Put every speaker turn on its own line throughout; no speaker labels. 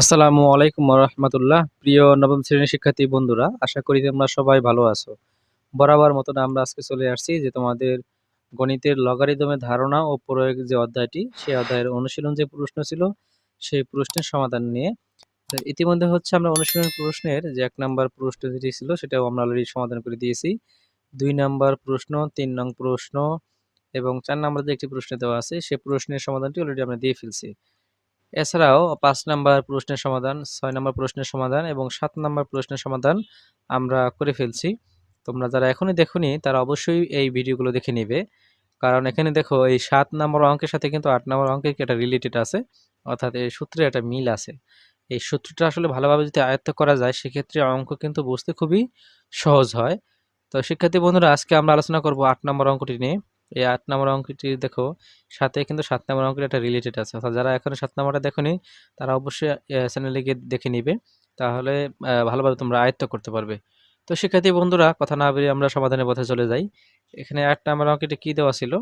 আসসালামু আলাইকুম রহমতুল্লাহ। প্রিয় নবম শ্রেণির শিক্ষার্থী বন্ধুরা, আশা করি তোমরা সবাই ভালো আছো। বরাবর মতন আমরা আজকে চলে আসছি যে তোমাদের গণিতের লগারিদমের ধারণা ও প্রয়োগ যে অধ্যায়টি সেই অধ্যায়ের অনুশীলন যে প্রশ্ন ছিল, সেই প্রশ্নের সমাধান নিয়ে। ইতিমধ্যে হচ্ছে আমরা অনুশীলন প্রশ্নের যে এক নম্বর প্রশ্ন যেটি ছিল, সেটাও আমরা অলরেডি সমাধান করে দিয়েছি। দুই নম্বর প্রশ্ন, তিন নং প্রশ্ন এবং চার নম্বর যে একটি প্রশ্ন দেওয়া আছে সেই প্রশ্নের সমাধানটি অলরেডি আমরা দিয়ে ফেলছি। এছাড়াও পাঁচ নাম্বার প্রশ্নের সমাধান, ছয় নম্বর প্রশ্নের সমাধান এবং সাত নম্বর প্রশ্নের সমাধান আমরা করে ফেলছি। তোমরা যারা এখনই দেখোনি, তারা অবশ্যই এই ভিডিওগুলো দেখে নিবে। কারণ এখানে দেখো, এই সাত নম্বর অঙ্কের সাথে কিন্তু আট নম্বর অঙ্কের একটা রিলেটেড আছে, অর্থাৎ এই সূত্রে একটা মিল আছে। এই সূত্রটা আসলে ভালোভাবে যদি আয়ত্ত করা যায়, সেক্ষেত্রে অঙ্ক কিন্তু বুঝতে খুবই সহজ হয়। তো শিক্ষার্থী বন্ধুরা, আজকে আমরা আলোচনা করব আট নম্বর অঙ্কটি নিয়ে। এই আট নম্বর অঙ্কটি দেখো। সাথে কিন্তু সাত নম্বর অঙ্কের একটা রিলেটেড আছে। অর্থাৎ যারা এখনও সাত নম্বরটা দেখোনি, তারা অবশ্যই চ্যানেলে গিয়ে দেখে নিবে। তাহলে ভালোভাবে তোমরা আয়ত্ত করতে পারবে। তো শিক্ষার্থী বন্ধুরা, কথা না বেরিয়ে আমরা সমাধানের পথে চলে যাই। এখানে আট নম্বর অঙ্কটি কী দেওয়া ছিল?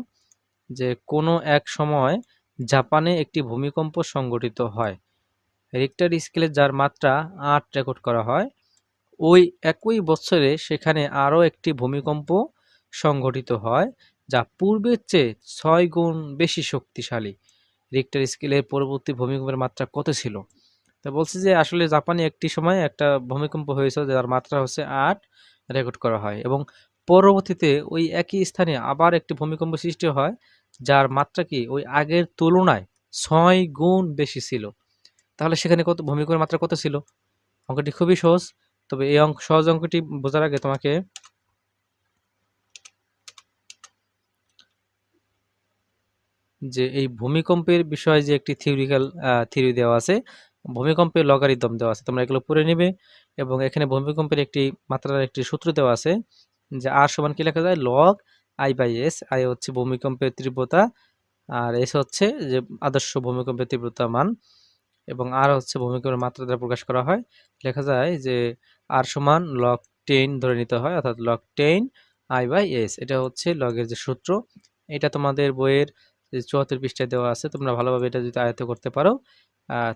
যে কোনো এক সময় জাপানে একটি ভূমিকম্প সংগঠিত হয়। রিক্টার স্কেলে যার মাত্রা আট রেকর্ড করা হয়। ওই একই বছরে সেখানে আরও একটি ভূমিকম্প সংঘটিত হয়। যা পূর্বের চেয়ে ছয় গুণ বেশি শক্তিশালী। রিক্টার স্কেলের পরবর্তী ভূমিকম্পের মাত্রা কত ছিল? তা বলছে যে, আসলে জাপানে একটি সময় একটা ভূমিকম্প হয়েছিল যার মাত্রা হচ্ছে আট রেকর্ড করা হয় এবং পরবর্তীতে ওই একই স্থানে আবার একটি ভূমিকম্প সৃষ্টি হয় যার মাত্রা কি ওই আগের তুলনায় ছয় গুণ বেশি ছিল। তাহলে সেখানে কত, ভূমিকম্পের মাত্রা কত ছিল? অঙ্কটি খুবই সহজ, তবে এই অঙ্ক সহজ অঙ্কটি বোঝার আগে তোমাকে যে এই ভূমিকম্পের বিষয়ে যে একটি থিওরিক্যাল থিওরি দেওয়া আছে, ভূমিকম্পের লগারিদম দেওয়া আছে, তোমরা এগুলো পড়ে নেবে এবং এখানে ভূমিকম্পের একটি মাত্রার একটি সূত্র দেওয়া আছে যে আর সমান কি লেখা যায়? Log I by S I হচ্ছে ভূমিকম্পের তীব্রতা আর এস হচ্ছে যে আদর্শ ভূমিকম্পের তীব্রতা মান এবং আর হচ্ছে ভূমিকম্পের মাত্রা দ্বারা প্রকাশ করা হয়। লেখা যায় যে আর সমান লগ টেন ধরে নিতে হয়, অর্থাৎ log ten I by S এটা হচ্ছে লগের যে সূত্র। এটা তোমাদের বইয়ের চুয়াত্তর পৃষ্ঠায় দেওয়া আছে, তোমরা ভালোভাবে এটা যদি আয়ত্ত করতে পারো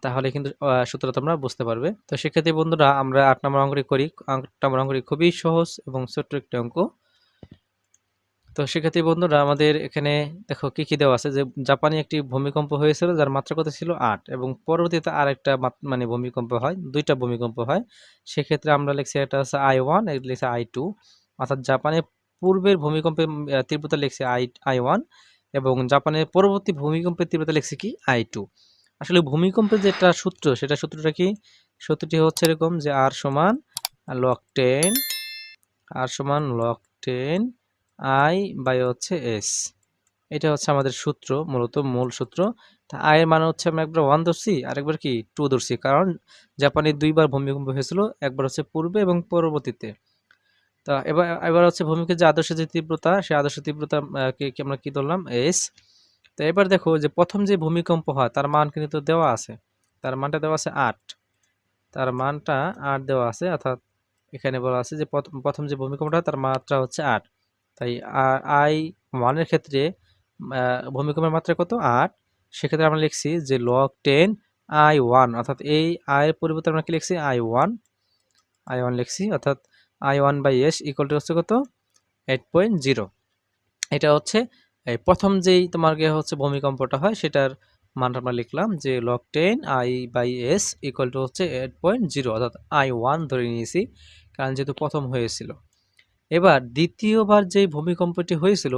তাহলে কিন্তু সূত্র তোমরা বুঝতে পারবে। তো সেক্ষেত্রে বন্ধুরা, আমরা আট নম্বর অঙ্কটি করি। আট নম্বর অঙ্কটি খুবই সহজ এবং ছোট্ট একটি অঙ্ক। তো সেক্ষেত্রে বন্ধুরা, আমাদের এখানে দেখো কি কি দেওয়া আছে যে, জাপানে একটি ভূমিকম্প হয়েছিল, যার মাত্রা কত ছিল? আট। এবং পরবর্তীতে আরেকটা মানে ভূমিকম্প হয়, দুইটা ভূমিকম্প হয়। সেক্ষেত্রে আমরা লিখছি একটা হচ্ছে আই ওয়ান লিখছি আই টু। অর্থাৎ জাপানে পূর্বের ভূমিকম্পের তীব্রতা লিখছে আই আই ওয়ান। এবং জাপানের পরবর্তী ভূমিকম্পের তীব্রতা লিখছে কি? I two. আসলে ভূমিকম্পের যেটা সূত্র, সেটা সূত্রটা কি? সূত্রটি হচ্ছে এরকম যে আর সমান লক টেন আর সমান লক টেন আই বাই হচ্ছে এস এটা হচ্ছে আমাদের সূত্র, মূলত মূল সূত্র। তা আয়ের মানে হচ্ছে আমরা একবার ওয়ান ধরছি, আরেকবার কি? টু ধরছি। কারণ জাপানে দুইবার ভূমিকম্প হয়েছিল, একবার হচ্ছে পূর্বে এবং পরবর্তীতে। তা এবার এবার হচ্ছে ভূমিকে যে আদর্শ যে তীব্রতা, সেই আদর্শ তীব্রতা কে আমরা কি ধরলাম? এস তো এবার দেখো যে প্রথম যে ভূমিকম্প হয়, তার মান কিন্তু দেওয়া আছে। তার মানটা দেওয়া আছে আট। তার মানটা আট দেওয়া আছে, অর্থাৎ এখানে বলা আছে যে প্রথম যে ভূমিকম্পটা তার মাত্রা হচ্ছে আট। তাই আই ওয়ানের ক্ষেত্রে ভূমিকম্পের মাত্রা কত? আট। সেক্ষেত্রে আমরা লিখছি যে লক টেন আই ওয়ান অর্থাৎ এই আয়ের পরিবর্তে আমরা কি লিখছি? আই ওয়ান আই ওয়ান লিখছি, অর্থাৎ I one by S equal to হচ্ছে কত? এইট পয়েন্ট জিরো এটা হচ্ছে, এই প্রথম যেই তোমার গিয়ে হচ্ছে ভূমিকম্পটা হয়, সেটার মানটা আমরা লিখলাম যে log ten I by S equal to হচ্ছে এইট পয়েন্ট জিরো অর্থাৎ আই ওয়ান ধরে নিয়েছি, কারণ যেহেতু প্রথম হয়েছিল। এবার দ্বিতীয়বার যেই ভূমিকম্পটি হয়েছিল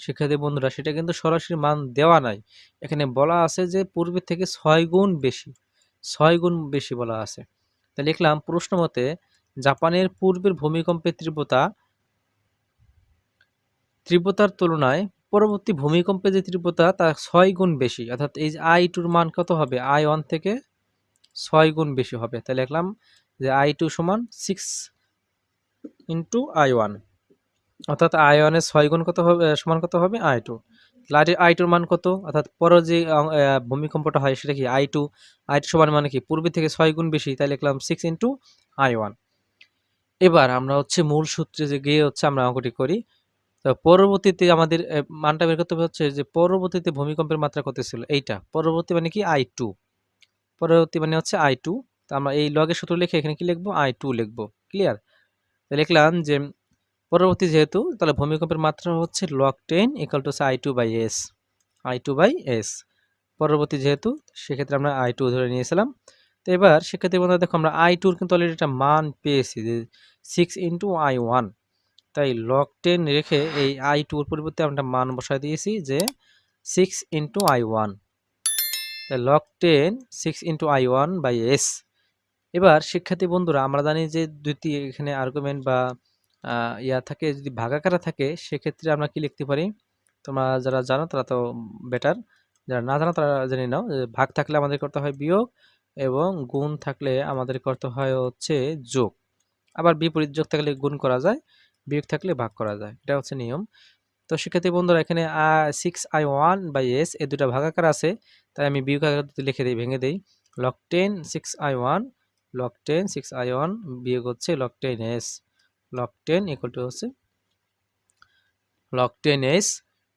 শিক্ষার্থী বন্ধুরা সেটা কিন্তু সরাসরি মান দেওয়া নাই। এখানে বলা আছে যে পূর্বের থেকে ছয় গুণ বেশি, ছয় গুণ বেশি বলা আছে। তা লিখলাম প্রশ্ন মতে জাপানের পূর্বের ভূমিকম্পের তীব্রতা, তীব্রতার তুলনায় পরবর্তী ভূমিকম্পের যে তীব্রতা, তা ছয় গুণ বেশি। অর্থাৎ এই যে আই টুর মান কত হবে? আই ওয়ান থেকে ছয় গুণ বেশি হবে। তাহলে লিখলাম যে আই টু সমান সিক্স ইন্টু আই ওয়ান। অর্থাৎ আই ওয়ানের ছয় গুণ কত হবে, সমান কত হবে? I two. তাহলে আই টুর মান কত? অর্থাৎ পরে যে ভূমিকম্পটা হয় সেটা কি? আই টু আই টু সমান মানে কি? পূর্বে থেকে ছয় গুণ বেশি। তাই লিখলাম সিক্স ইন্টু আই ওয়ান। এবার আমরা হচ্ছে মূল সূত্রে যে গিয়ে হচ্ছে আমরা অঙ্কটি করি। তো পরবর্তীতে আমাদের মানটা বের করতে হচ্ছে যে পরবর্তীতে ভূমিকম্পের মাত্রা কত ছিল? এইটা। পরবর্তী মানে কি? আই টু পরবর্তী মানে হচ্ছে আই টু তো আমরা এই লগের সূত্র লিখে এখানে কি লিখব? আই টু লিখব। ক্লিয়ার লিখলাম যে পরবর্তী যেহেতু, তাহলে ভূমিকম্পের মাত্রা হচ্ছে log ten equal to I two by S I two by S পরবর্তী যেহেতু, সেক্ষেত্রে আমরা আই টু ধরে নিয়েছিলাম। তো এবার সেক্ষেত্রে দেখো, আমরা আই টুর কিন্তু অলরেডি একটা মান পেয়েছি যে সিক্স ইন্টু আই ওয়ান তাই লক টেন রেখে এই আই টুর পরিবর্তে আমরা মান বসায় দিয়েছি যে সিক্স ইন্টু আই ওয়ান তাই log ten six into I one by S এবার শিক্ষার্থী বন্ধুরা, আমরা জানি যে দুটি এখানে আর্গুমেন্ট বা ইয়া থাকে, যদি ভাগাকারা থাকে, সেক্ষেত্রে আমরা কি লিখতে পারি? তোমরা যারা জানো, তারা তো বেটার যারা না জানো, তারা জেনে নাও ভাগ থাকলে আমাদের করতে হয় বিয়োগ এবং গুণ থাকলে আমাদের করতে হয় হচ্ছে যোগ। আবার বিপরীত যোগ থাকলে গুণ করা যায়, বিয়োগ থাকলে ভাগ করা যায়। এটা হচ্ছে নিয়ম। তো শিক্ষার্থী বন্ধুরা, এখানে six I one by S এই দুটা ভাগাকার আছে, তাই আমি বিয়োগ আকার লিখে দিই, ভেঙে দিই। Log ten six I one log ten six I one বিয়োগ হচ্ছে log ten S log ten equal to হচ্ছে লক টেন এস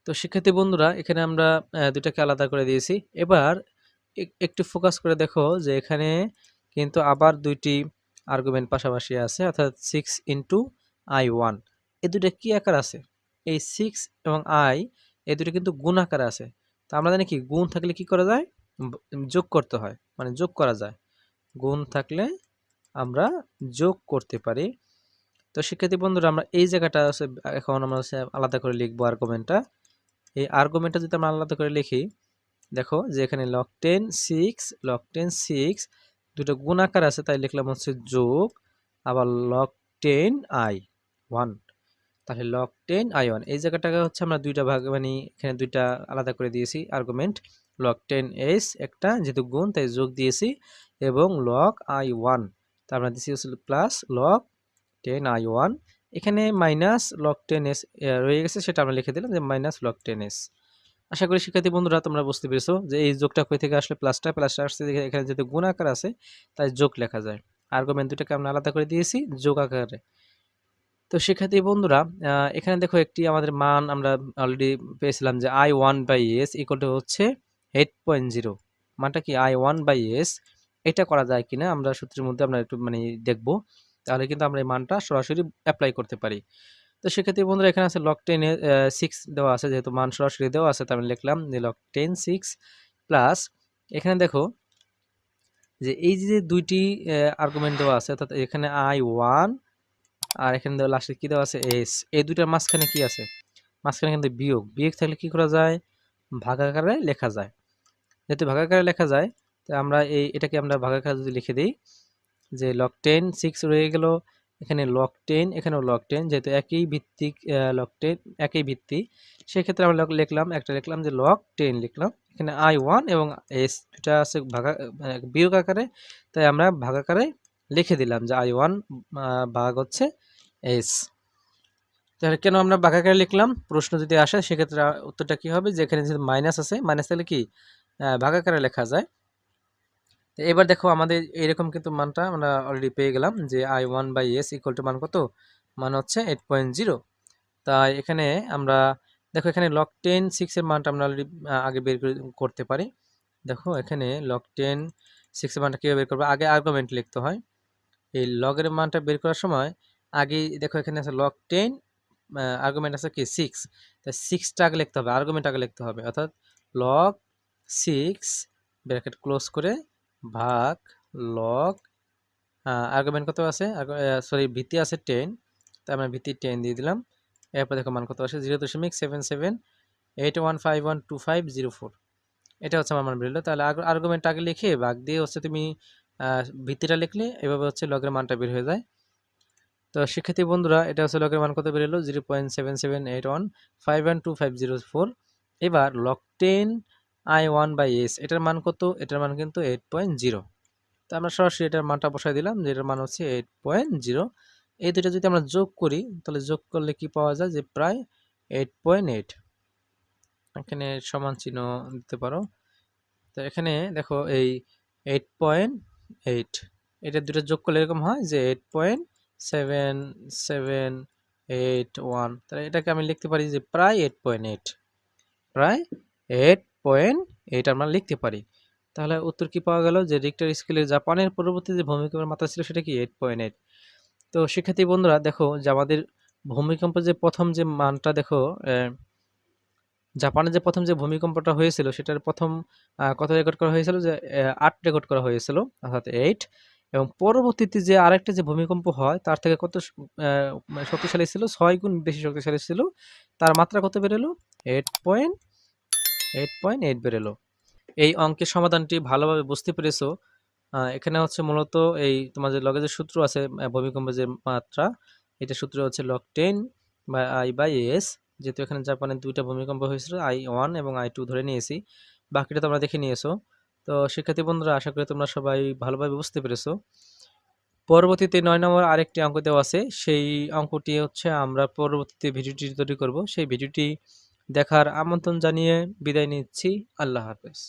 তো শিক্ষার্থী বন্ধুরা, এখানে আমরা দুটাকে আলাদা করে দিয়েছি। এবার একটু ফোকাস করে দেখো যে এখানে কিন্তু আবার দুইটি আর্গুমেন্ট পাশাপাশি আছে, অর্থাৎ সিক্স ইন্টু আই ওয়ান এই দুটো কী আকার আছে? এই সিক্স এবং আই এই দুটো কিন্তু গুণ আকার আছে। তো আমরা জানি কি, গুণ থাকলে কি করা যায়? যোগ করতে হয় মানে যোগ করা যায়। গুণ থাকলে আমরা যোগ করতে পারি। তো শিক্ষার্থী বন্ধুরা, আমরা এই জায়গাটা এখন আমরা হচ্ছে আলাদা করে লিখব আর্গুমেন্টটা এই আর্গুমেন্টটা যদি আমরা আলাদা করে লিখি, দেখো যে এখানে log ten six log ten six দুটো গুণ আকার আছে, তাই লিখলাম হচ্ছে যোগ, আবার লক টেন আই ওয়ান তাহলে লক টেন আই ওয়ান এই জায়গাটাকে হচ্ছে আমরা দুইটা ভাগ মানে এখানে দুইটা আলাদা করে দিয়েছি আর্গুমেন্ট লক টেন এস একটা যেহেতু গুণ, তাই যোগ দিয়েছি, এবং লক আই ওয়ান তা আমরা দিয়েছি হচ্ছে plus log ten I one এখানে মাইনাস লক টেন এস রয়ে গেছে, সেটা আমরা লিখে দিলাম যে মাইনাস লক টেন এস আশা করি শিক্ষার্থী বন্ধুরা তোমরা বুঝতে পেরেছ যে এই যোগটা কই থেকে আসলে প্লাসটা প্লাসটা আসছে। এখানে যেহেতু গুণ আকার আছে, তাই যোগ লেখা যায়। আর্গুমেন্ট দুটাকে আমরা আলাদা করে দিয়েছি, যোগ আকারে। তো শিক্ষার্থী বন্ধুরা এখানে দেখো একটি আমাদের মান আমরা অলরেডি পেয়েছিলাম যে I one by S equal to হচ্ছে এইট পয়েন্ট জিরো মানটা কি আই ওয়ান বাই এস এটা করা যায় কিনা আমরা সূত্রের মধ্যে আমরা একটু মানে দেখব। তাহলে কিন্তু আমরা এই মানটা সরাসরি অ্যাপ্লাই করতে পারি। তো সেক্ষেত্রে বন্ধুরা এখানে আছে লক টেনে সিক্স দেওয়া আছে, যেহেতু মান সরাসরি দেওয়া আছে, তাহলে লিখলাম যে লক টেন সিক্স প্লাস এখানে দেখো যে এই যে দুইটি আর্গুমেন্ট দেওয়া আছে, অর্থাৎ এখানে আই ওয়ান আর এখানে দেওয়া লাস্টে কী দেওয়া আছে? এস এই দুইটার মাঝখানে কি আছে? মাঝখানে কিন্তু বিয়োগ। বিয়োগ থাকলে কি করা যায়? ভাগাকারে লেখা যায়। যেহেতু ভাগাকারে লেখা যায়, তো আমরা এই, এটাকে আমরা ভাগাকারে যদি লিখে দিই যে লক টেন সিক্স রয়ে গেল এখানে লক টেন এখানেও লক টেন যেহেতু একই ভিত্তিক লক টেন একই ভিত্তি, সেক্ষেত্রে আমরা লিখলাম, একটা লিখলাম যে লক টেন লিখলাম। এখানে আই ওয়ান এবং এস দুটা আছে ভাগা বিয়োগ আকারে, তাই আমরা ভাগাকারে লিখে দিলাম যে আই ওয়ান ভাগ হচ্ছে এস তাহলে কেন আমরা ভাগাকারে লিখলাম? প্রশ্ন যদি আসে, সেক্ষেত্রে উত্তরটা কী হবে? যে এখানে যদি মাইনাস আছে মাইনাস তাহলে কি? ভাগাকারে লেখা যায়। এবার দেখো আমাদের এরকম কিন্তু মানটা আমরা অলরেডি পেয়ে গেলাম যে I one by S equal to মান কত? মান হচ্ছে এইট পয়েন্ট জিরো তাই এখানে আমরা, দেখো এখানে লক টেন সিক্সের মানটা আমরা অলরেডি আগে বের করতে পারি। দেখো এখানে লক টেন সিক্সের মানটা কীভাবে বের করব? আগে আর্গুমেন্ট লিখতে হয়। এই লগের মানটা বের করার সময় আগে দেখো এখানে আছে লক টেন আর্গুমেন্ট আছে কি? সিক্স তাই সিক্সটা আগে লিখতে হবে আর্গুমেন্ট আগে লিখতে হবে। অর্থাৎ লক সিক্স ব্র্যাকেট ক্লোজ করে ভাগ লগ আর্গুমেন্ট কত আছে? সরি ভিত্তি আছে টেন তাই আমরা ভিত্তি টেন দিয়ে দিলাম। এরপর দেখো মান কত আছে জিরো দশমিক seven seven eight one five one two five zero four এটা হচ্ছে আমার মান বেরোলো তাহলে আর্গুমেন্ট আগে লিখে ভাগ দিয়ে হচ্ছে তুমি ভিত্তিটা লিখলে এভাবে হচ্ছে লগের মানটা বের হয়ে যায়। তো শিক্ষার্থী বন্ধুরা, এটা হচ্ছে লগের মান কত বেরোলো zero point seven seven eight one five one two five zero four এবার log ten I one by S এটার মান কত? এটার মান কিন্তু এইট পয়েন্ট জিরো তো আমরা সরাসরি এটার মানটা বসাই দিলাম যে এটার মান হচ্ছে এইট পয়েন্ট জিরো এই দুটো যদি আমরা যোগ করি, তাহলে যোগ করলে কি পাওয়া যায়? যে প্রায় এইট পয়েন্ট এইট এখানে সমান চিহ্ন দিতে পারো। তো এখানে দেখো এই এইট পয়েন্ট এইট এটা দুটো যোগ করলে এরকম হয় যে eight point seven seven eight one তাহলে এটাকে আমি লিখতে পারি যে প্রায় এইট পয়েন্ট এইট প্রায় এইট পয়েন্ট এইট আমরা লিখতে পারি। তাহলে উত্তর কি পাওয়া গেল? যে রিক্টার স্কেলের জাপানের পরবর্তী যে ভূমিকম্পের মাত্রা ছিল সেটা কি? এইট পয়েন্ট এইট তো শিক্ষার্থী বন্ধুরা দেখো যে আমাদের ভূমিকম্পের যে প্রথম যে মানটা দেখো আহ, জাপানে যে প্রথম যে ভূমিকম্পটা হয়েছিল সেটার প্রথম কত রেকর্ড করা হয়েছিল? যে আট রেকর্ড করা হয়েছিল অর্থাৎ এইট এবং পরবর্তীতে যে আরেকটা যে ভূমিকম্প হয় তার থেকে কত শক্তিশালী ছিল? ছয় গুণ বেশি শক্তিশালী ছিল। তার মাত্রা কত বেরোলো? Eight point eight point eight বেরোলো। এই অঙ্কের সমাধানটি ভালোভাবে বুঝতে পেরেছ। এখানে হচ্ছে মূলত এই তোমার যে লগের যে সূত্র আছে ভূমিকম্পের যে মাত্রা, এটা সূত্র হচ্ছে log ten by I by S যেহেতু এখানে জাপানের দুইটা ভূমিকম্প হয়েছিল আই ওয়ান এবং আই টু ধরে নিয়েছি। বাকিটা তোমরা দেখে নিয়েছো। তো শিক্ষার্থী বন্ধুরা, আশা করি তোমরা সবাই ভালোভাবে বুঝতে পেরেছ। পরবর্তীতে নয় নম্বর আরেকটি অঙ্ক দেওয়া আছে। সেই অঙ্কটি হচ্ছে আমরা পরবর্তীতে ভিডিওটি তৈরি করব। সেই ভিডিওটি দেখার আমন্ত্রণ জানিয়ে বিদায় নিচ্ছি। আল্লাহ হাফেজ।